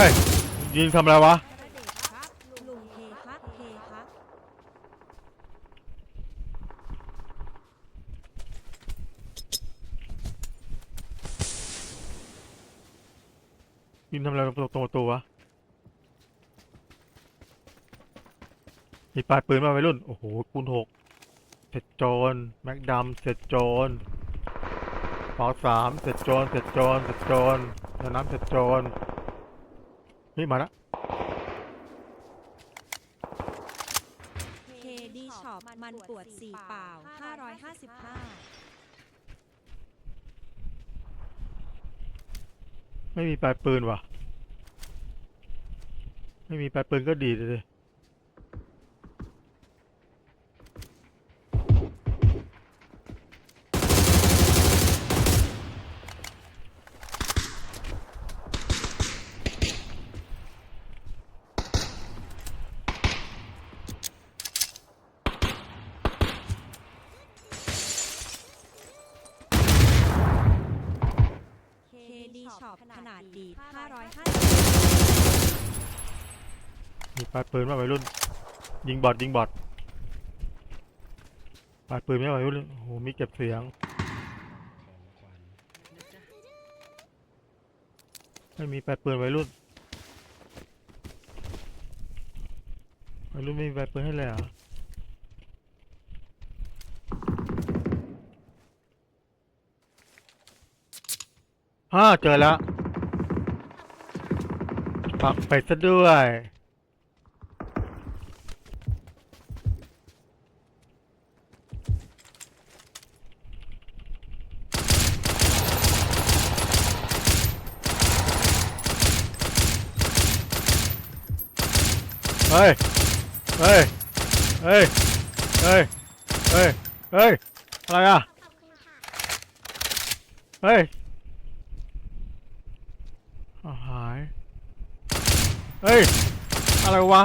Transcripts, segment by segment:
ฮ้ยยิงทำอะไรวะยิงทำอะไรตรงตรงประตูวะมีปลายปืนมาไวัยรุ่น โอ้โหคูณหกเสร็จโจรแม็กดำเสร็จโจรปอสามเสร็จโจรเสร็จโจรเสร็จโจรสน้ำเสร็จโจ รนี่มาละเคดีช็อปมันปวดสีเปล่า 555 ไม่มีปลายปืนว่ะ ไม่มีปลายปืนก็ดีเลย เคดีช็อปขนาดดี550มีปายปืนมาวัยรุ่น ยิงบอดยิงบอดปายปืนไม่วัยรุ่นโอ้โหมีเก็บเสียงไม่มีปลายปืนวัยรุ่นวัยรุ่นไม่มีปลายปืนให้เลยเหรอะฮ่าเจอแล้ว ปักไปซะด้วย เฮ้ย เฮ้ย เฮ้ย เฮ้ย เฮ้ย เฮ้ย อะไรอะ เฮ้ยอ้าวหาย เฮ้ย อะไรวะ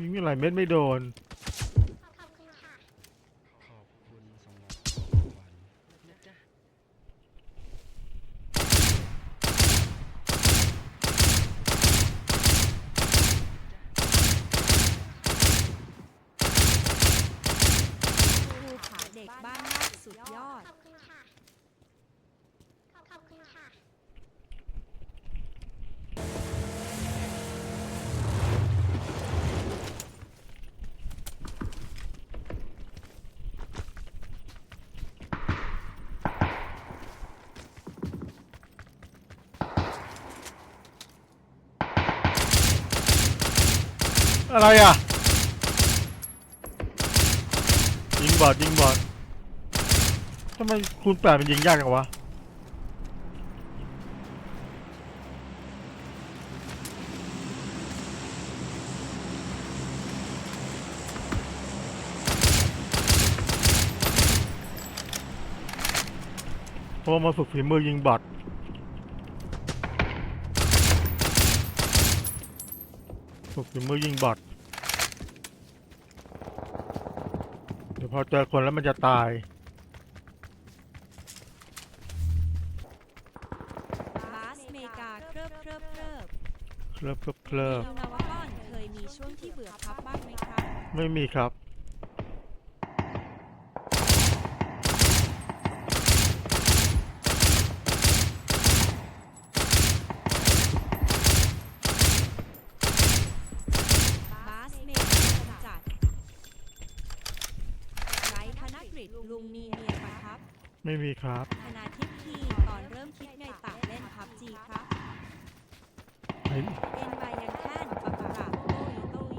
ยิงอะไรเม็ดไม่โดน ขอบคุณสำหรับของขวัญนะจ๊ะ ภูผาเด็กบ้านนาคสุดยอด ขอบคุณค่ะ ขอบคุณค่ะ อะไรอะ ยิงบอดยิงบอดทำไมคูณแปดมันยิงยากจังวะ เพราะว่ามาฝึกฝีมือยิงบอดฝึกฝีมือยิงบอดเดี๋ยว พอเจอคนแล้วมันจะตาย บาสเมกาเคลิบเคลิบเคลิบเคลิบเคลิบเคลิบนิวนาวากอนเคยมีช่วงที่เบื่อพับบ้างไหมครับ ไม่มีครับบาสเมกาจัดไรธนกฤษลุงมีเมียปะครับ วีครับ ธนาทิพย์ทีตอนเริ่มคิดไงตักเล่นพับจีครับ ไม่ เป็นใบยังแท่นปะปะระโตยโตย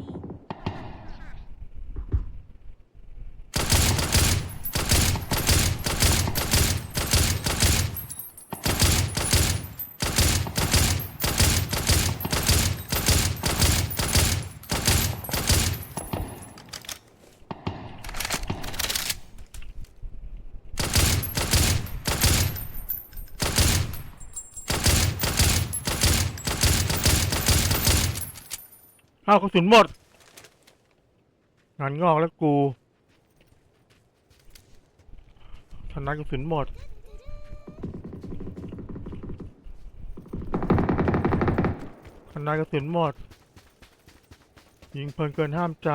อ้าวกระสุนหมด งานงอกแล้วกูทนายกระสุนหมด ทนายกระสุนหมด ยิงเพลินเกินห้ามใจ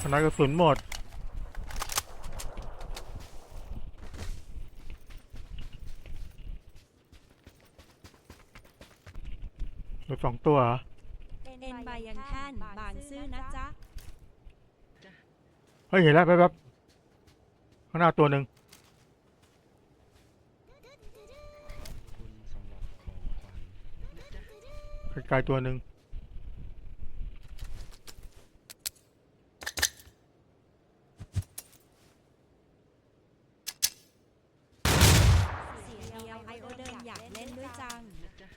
ทนายกระสุนหมด เหลือสองตัวเหรอเอ็นบายังแท่นบางซื่อนะจ๊ะเฮ้ยเห็นแล้วแป๊บๆข้างหน้าตัวหนึ่งคุณสำหรับของขวัญนะจ๊ะไกลๆตัวหนึ่งเสียเดียวไอโอเดินอยากเล่นด้วยจัง นะจ๊ะ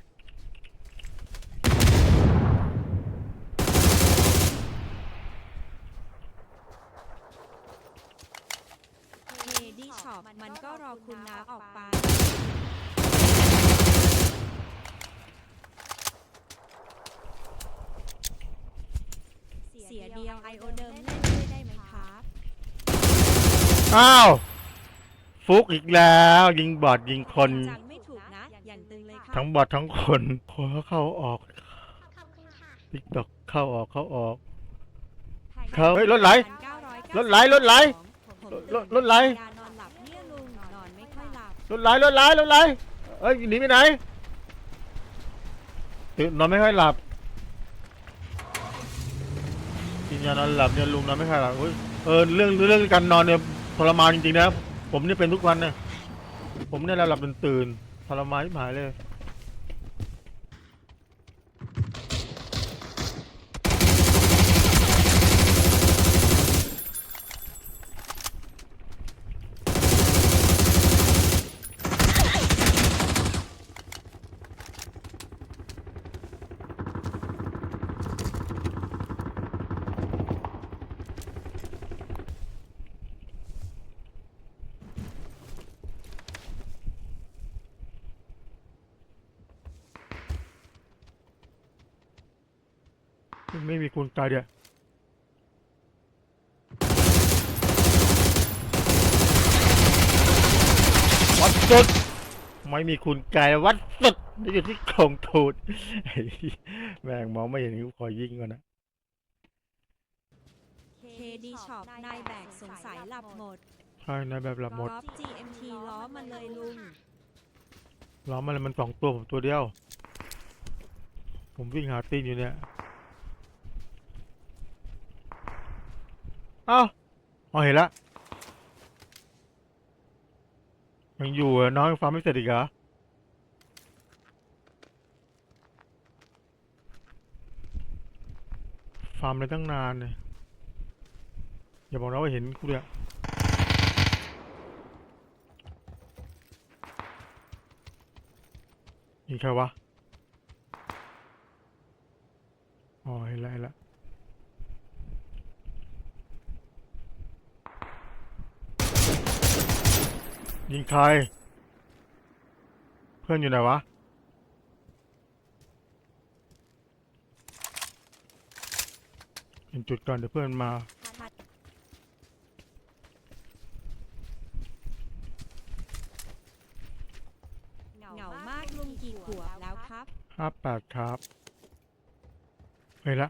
เคดี้ช็ อปมันก็รอคุณน้าออกไป เสียเดียวไอโอเดิมเล่นด้วยได้ไหมครับ อ้าว ฟุกอีกแล้ว ยิงบอดยิงคน จังไม่ถูกนะ อย่างตึงเลยค่ะทั้งบอดทั้งคนขอเข้าออกขอบคุณค่ะ ติ๊กตอกเข้าออกเข้าออกแพงเขาเฮ้ยรถไหล999รถไหลรถไหลผมรถรถไหล รถไหลรถไหลรถไหลเอ้ยหนีไปไหนตื่นนอนไม่ค่อยหลับกินยานอนหลับเนี่ยลุงนอนไม่ค่อยหลับเฮ้ยเออเรื่องเรื่องการนอนเนี่ยทรมานจริงๆนะ ผมเนี่ยเป็นทุกวันเนี่ยผมเนี่ยหลับตื่นตื่นทรมานที่หายเลย ไม่มีคุณกายเดียววัดสุด ไม่มีคุณกายวัดสุดนี่อยู่ที่โครงทูดไอ้แม่งมองไม่เห็นกูขอยิงก่อนนะเคดีช็อปนายแบกสงสัยหลับหมดใช่นะแบบหลับหมดก๊อป GMT ล้อมันเลยลุงล้อมันมันสองตัวผมตัวเดียว ผมวิ่งหาตีนอยู่เนี่ย เอ้าอ๋อเห็นละยังอยู่น้องยังฟาร์มไม่เสร็จอีกเหรอฟาร์มเลยตั้งนานเนี่ยอย่าบอกนะว่าเห็นกูเนี่ยยิงใครวะ อ๋อเห็นแล้วเห็นแล้ว ยิงใคร เพื่อนอยู่ไหนวะ เห็นจุดก่อนเดี๋ยวเพื่อนมา เหงามากลุงกี่ขวบแล้วครับ ห้าแปดครับเห็นละ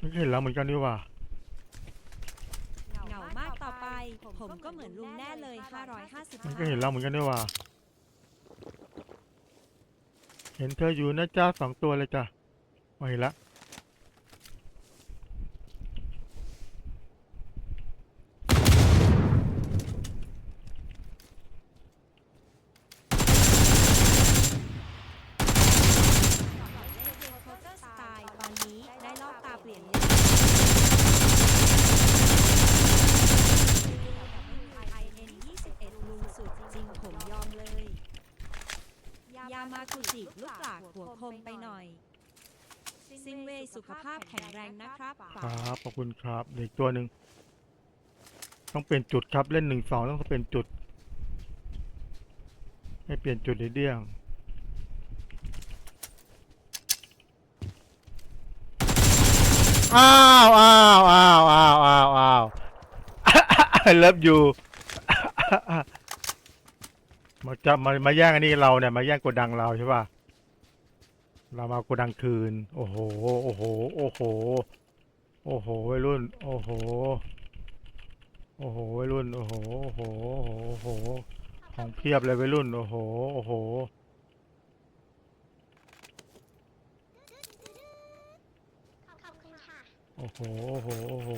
มันก็เห็น แล้วเหมือนกันดีว่า เหงามากต่อไป ผมก็เหมือนลุงแน่เลยมันก็เห็น555แล้วเหมือนกันดีว่า เห็นเธออยู่นะจ้าสองตัวเลยจ้ะมาเห็นละ ซิงเวสุขภาพแข็งแรงนะครับครับ ขอบคุณครับเด็กตัวหนึ่ง ต้องเปลี่ยนจุดครับ เล่นหนึ่งสองต้องเปลี่ยนจุด ให้เปลี่ยนจุดเดี่ยงอ้าวอ้าวอ้าวอ้าวอ้าวอ้าวเลิฟยูมาจะมามาแย่งอันนี้เราเนี่ย มาแย่งกดดังเราใช่ป่ะ เรามาโกดังคืน โอ้โห โอ้โห โอ้โห โอ้โหวัยรุ่น โอ้โห โอ้โหวัยรุ่น โอ้โห โอ้โห โอ้โห ของเพียบเลยวัยรุ่น โอ้โห โอ้โหขอบคุณค่ะโอ้โห โอ้โห โอ้โห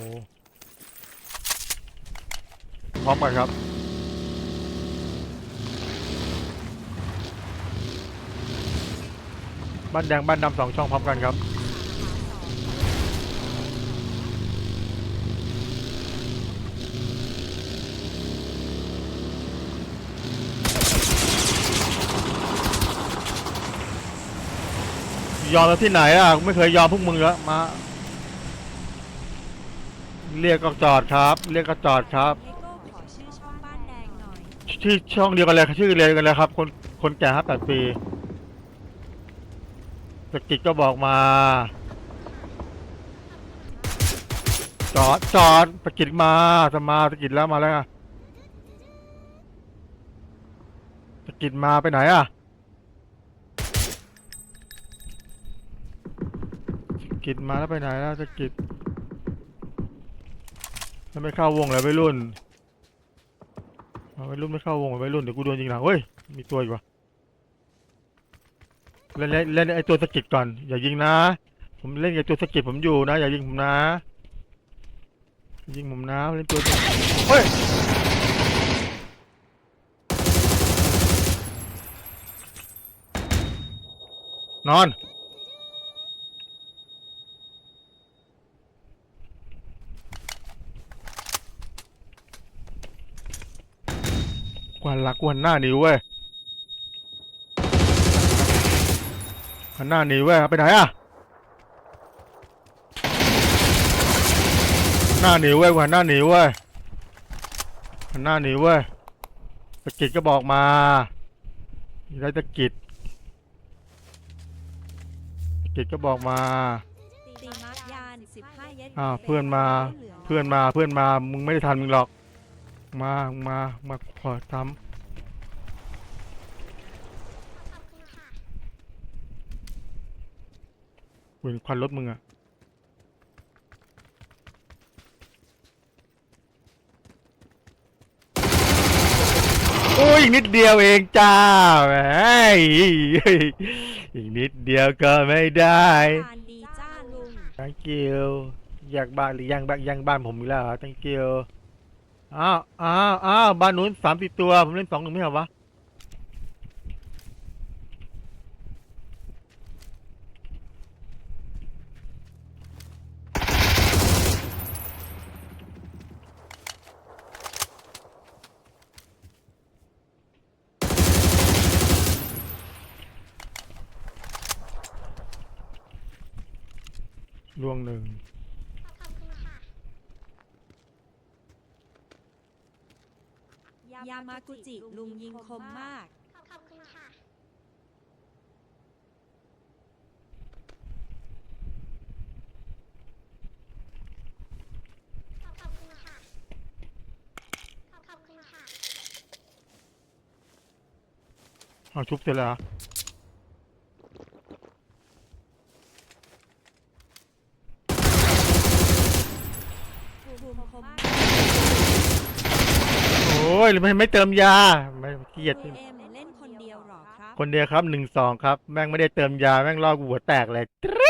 พร้อมกันครับ บ้านแดงบ้านดำสองช่องพร้อมกันครับ ยอมแล้วที่ไหนอะไม่เคยยอมพวกมึงแล้วมา เรียกก็จอดครับ เรียกก็จอดครับ เลโก้ขอชื่อช่องบ้านแดงหน่อย ชื่อช่องเดียวกันเลยครับชื่อเดียวกันเลยครับ คนคนแก่ห้าแปดปี สกิดก็บอกมา จอดจอดสกิดมาจะมาสกิดแล้วมาแล้วไงสกิดมาไปไหนอะสกิดมาแล้วไปไหนแล้วสกิดแล้วไม่เข้าวงเลยวัยรุ่นเอาวัยรุ่นไม่เข้าวงวัยรุ่นเดี๋ยวกูโดนยิงหลังเฮ้ยมีตัวอีกวะ เล่นเล่นเล่นไอตัวสกิดก่อน อย่ายิงนะ ผมเล่นกับตัวสกิดผมอยู่นะ อย่ายิงผมนะ ยิงผมนะเล่นตัวเฮ้ยนอน กวนหลักกวนหน้าหนีเว้ย หันหน้าหนีเว้ยไปไหนอะหน้าหนีเว้ยหันหน้าหนีเว้ยหันหน้าหนีเว้ยตะกิดก็บอกมามีอะไรตะกิดตะกิดก็บอกมาตีมักยาน15เย็ดอ้าวเพื่อนมาเพื่อนมาเพื่อนมามึงไม่ได้ทันมึงหรอก มามึงมามาขอทำ ขอบคุณค่ะ กู เห็นควันรถมึงอะโอ้ยอีกนิดเดียวเองจ้าแหมอีกนิดเดียวก็ไม่ได้ทานดีจ้าลุง thank you อยากบ้านหรือยังบ้านยังบ้านผมอีกแล้วเหรอ thank you อ้าวอ้าวอ้าวบ้านนู้นสามสิบตัว ผมเล่นสองหนึ่งไม่เหรอวะ วงหนึ่งขอบคุณค่ะยามากุจิลุงยิงคมมากขอบคุณค่ะขอบคุณค่ะขอบคุณค่ะเอาชุบเสร็จแล้วเหรอ ภูมิคมมาก โอ้ยไม่ไม่เติมยาไม่เกลียด เอ็มเล่นคนเดียวหรอครับ คนเดียวครับหนึ่งสองครับ แม่งไม่ได้เติมยา แม่งล่อกูหัวแตกเลยกรึ๊ด